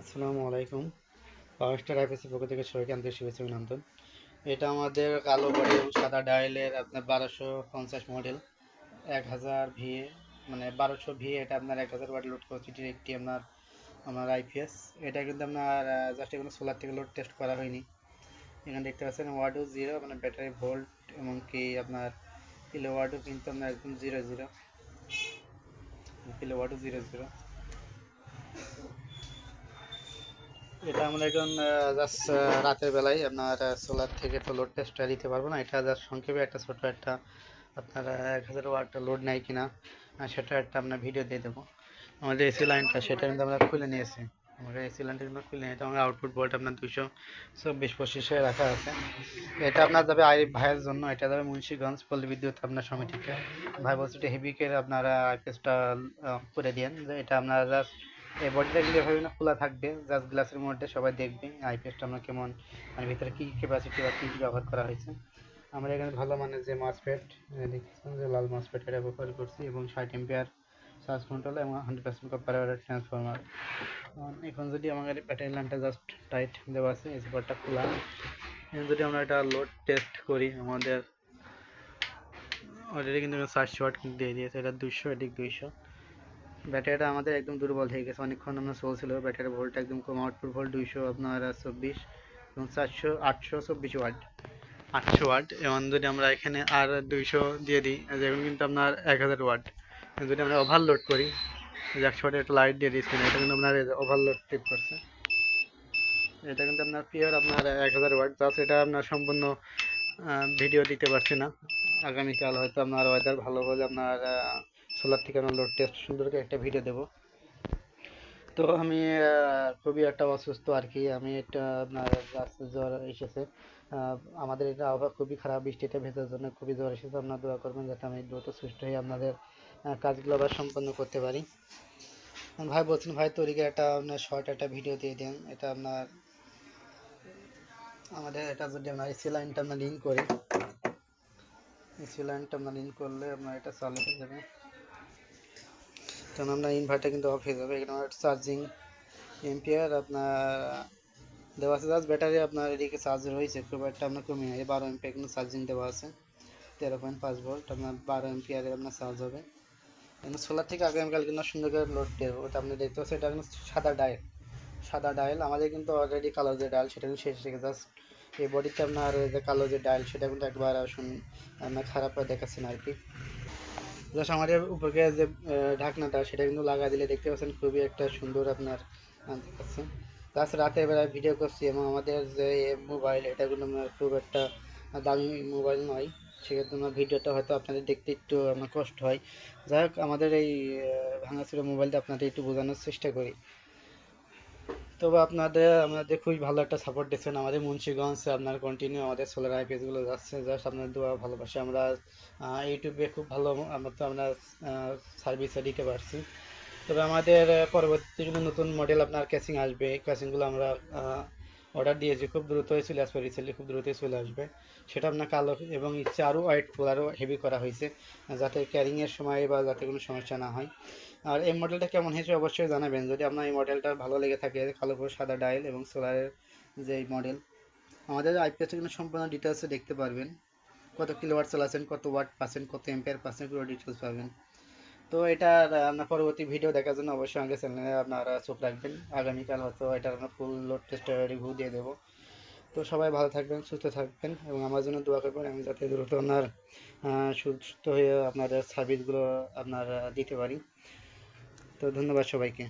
আসসালামু আলাইকুম। পাওয়ার স্টার পক্ষ থেকে সবাইকে আন্তরিক শুভেচ্ছা অভিনন্দন এটা আমাদের কালো বডি এবং সাদা ডায়েলের আপনার বারোশো পঞ্চাশ মডেল এক হাজার ভিএ মানে বারোশো ভিএ এটা আপনার এক হাজার ওয়াট লোড ক্যাপাসিটির একটি আপনার আমার আইপিএস এটা কিন্তু আপনার জাস্ট এখানে সোলার থেকে লোড টেস্ট করা হয়নি। এখানে দেখতে পাচ্ছেন ওয়ার্ডও জিরো মানে ব্যাটারি ভোল্ট এমনকি আপনার কিলো ওয়ার্ডও কিন্তু আপনার একদম জিরো জিরো কিলো ওয়ার্ডও জিরো জিরো এটা আমরা এখন জাস্ট রাতের বেলায় আপনার সোলার থেকে তো লোড টেস্টটা দিতে পারব না। এটা জাস্ট সংক্ষেপে একটা ছোট একটা আপনার এক হাজার লোড নেয় কিনা সেটা একটা আপনার ভিডিও দিয়ে দেবো। আমাদের এসি লাইনটা সেটা কিন্তু আমরা খুলে নিয়েছি। আমরা এসি লাইনটা কিন্তু খুলে নিয়েছি আমরা আউটপুট ভোল্ট আপনার দুশো চব্বিশ পঁচিশে রাখা আছে। এটা আপনার যাবে আই ভাইয়ের জন্য, এটা যাবে মুন্সিগঞ্জ পল্লী বিদ্যুৎ আপনার সমিতিকে। ভাই বলছে হেভিকের আপনারা আইপিএসটা করে দিয়েন। এটা আপনারা এই বডিটা কিন্তু এভাবে না খোলা থাকবে? জাস্ট গ্লাসের মধ্যে সবাই দেখবে আইপিএসটা আমরা কেমন মানে ভিতরে কী ক্যাপাসিটি বা কী ব্যবহার করা হয়েছে। আমরা এখানে ভালো মানের যে মাসপেট দেখছেন যে লাল মাসপেট এটা ব্যবহার করছি, এবং ষাট এম্পিয়ার চার্জ কন্ট্রোল এবং হান্ড্রেড পার্সেন্ট কপার ট্রান্সফরমার এখন যদি আমাদের ব্যাটারি লাইনটা জাস্ট টাইট দেওয়া আছে, এই সুপারটা খোলা। এখন যদি আমরা এটা লোড টেস্ট করি, আমাদের অলরেডি কিন্তু ওয়াট কিন্তু দিয়ে দিয়েছে, এটা দুশো এদিক দুইশো। ব্যাটারিটা আমাদের একদম দুর্বল হয়ে গেছে। অনেকক্ষণ আমরা চলছিল ব্যাটারি ভোল্ট একদম কম আউটপুট ভোল্ট দুইশো, আপনার চব্বিশ এবং চারশো, আটশো, চব্বিশ ওয়াট। আটশো ওয়াট, এবং যদি আমরা এখানে আর দুইশো দিয়ে দিই যেমন কিন্তু আপনার এক হাজার ওয়াট। যদি আমরা ওভারলোড করি একশো ওয়াটের একটা লাইট দিয়ে দিচ্ছি এটা কিন্তু আপনার ওভারলোড ট্রিপ করছে। এটা কিন্তু আপনার পিওর আপনার এক হাজার ওয়াট জাস্ট এটা আপনার সম্পূর্ণ ভিডিও দিতে পারছি না। আগামীকাল হয়তো আপনার ওয়েদার ভালো হলে আপনার সোলার আমরা লোড টেস্ট সুন্দর করে একটা ভিডিও দেব। তো আমি খুবই একটা অসুস্থ আর কি। আমি এটা আপনার জ্বর এসেছে। আমাদের এটা আবহাওয়া খুবই খারাপ বৃষ্টিতে ভেজার জন্য খুবই জ্বর এসেছে। আপনার দোয়া করবেন যাতে আমি দ্রুত সুস্থ হয়ে আপনাদের কাজগুলো আবার সম্পন্ন করতে পারি। ভাই বলছেন, ভাই, তৈরিকে একটা আপনার শর্ট একটা ভিডিও দিয়ে দেন। এটা আপনার, আমাদের এটা যদি আমরা এসি লাইনটা আমরা লিঙ্ক করি এসি লাইনটা আমরা লিঙ্ক করলে আপনার এটা চালু হয়ে যাবে। তখন আপনার ইনভার্টার কিন্তু অফ হয়ে যাবে। এখানে চার্জিং এম্পিয়ার আপনার দেওয়া আছে। জাস্ট ব্যাটারি আপনার এদিকে চার্জ রয়েছে, খুব একটা আপনার কমে নেই বারো এমপিয়ার কিন্তু চার্জিং দেওয়া আছে, তেরো পয়েন্ট পাঁচ ভোল্ট আপনার বারো এমপিয়ারের আপনার চার্জ হবে। কিন্তু সোলার থেকে আগামীকাল কিন্তু সুন্দর করে লোড দেবো। ওটা আপনি দেখতে পাচ্ছেন, এটা কিন্তু সাদা ডায়েল সাদা ডায়েল আমাদের কিন্তু অলরেডি কালো যে ডায়াল সেটা কিন্তু শেষ থেকে জাস্ট এই বডিতে আপনার যে কালো যে ডায়াল সেটা কিন্তু একবার শুন আপনার খারাপ দেখাচ্ছেন আর কি। জাস্ট আমাদের উপরে যে ঢাকনাটা, সেটা কিন্তু লাগা দিলে দেখতে পাচ্ছেন খুবই একটা সুন্দর আপনার আনতে পারছেন রাতের বেলায় ভিডিও করছি এবং আমাদের যে মোবাইল এটা কিন্তু খুব একটা দামি মোবাইল নয়। সেক্ষেত্রে আমার ভিডিওটা হয়তো আপনাদের দেখতে একটু আমার কষ্ট হয়। যাই হোক, আমাদের এই ভাঙা ভাঙাচুরা মোবাইলটা আপনাদের একটু বোঝানোর চেষ্টা করি। তবে আপনাদের আমাদের খুবই ভালো একটা সাপোর্ট দিচ্ছেন আমাদের মুন্সিগঞ্জ। আপনার কন্টিনিউ আমাদের সোলার আইপিএসগুলো যাচ্ছে জাস্ট আপনার দোয়া ভালোবাসে। আমরা ইউটিউবে খুব ভালো, আমরা আমরা সার্ভিসে দিতে পারছি। তবে আমাদের পরবর্তী যদি নতুন মডেল আপনার ক্যাসিং আসবে, এই ক্যাসিংগুলো আমরা অর্ডার দিয়েছি, খুব দ্রুতই চলে আসবে রিসেন্টলি খুব দ্রুতই চলে আসবে। সেটা আপনার কালো এবং ইচ্ছে আরও ফুল আরও হেভি করা হয়েছে, যাতে ক্যারিংয়ের সময় বা যাতে কোনো সমস্যা না হয়। আর এই মডেলটা কেমন হয়েছে অবশ্যই জানাবেন। যদি আপনার এই মডেলটা ভালো লেগে থাকে কালো করে সাদা ডাইল এবং সোলারের যে মডেল আমাদের আইপিএসটা কিন্তু সম্পূর্ণ ডিটেলসে দেখতে পারবেন। কত কিলোওয়াট চালাচ্ছেন কত ওয়াট পাচ্ছেন, কত এম্পিয়ার পাচ্ছেন, পুরো ডিটেলস পাবেন। তো এটার আপনার পরবর্তী ভিডিও দেখার জন্য অবশ্যই আমাকে চ্যানেলে আপনারা চোখ রাখবেন। আগামীকাল হয়তো এটার আমরা ফুল লোড টেস্টের রিভিউ দিয়ে দেবো। তো সবাই ভালো থাকবেন, সুস্থ থাকবেন এবং আমার জন্য দোয়া করবেন। আমি যাতে দ্রুত আপনার সুস্থ হয়ে আপনাদের সার্ভিসগুলো আপনার দিতে পারি। তো ধন্যবাদ সবাইকে।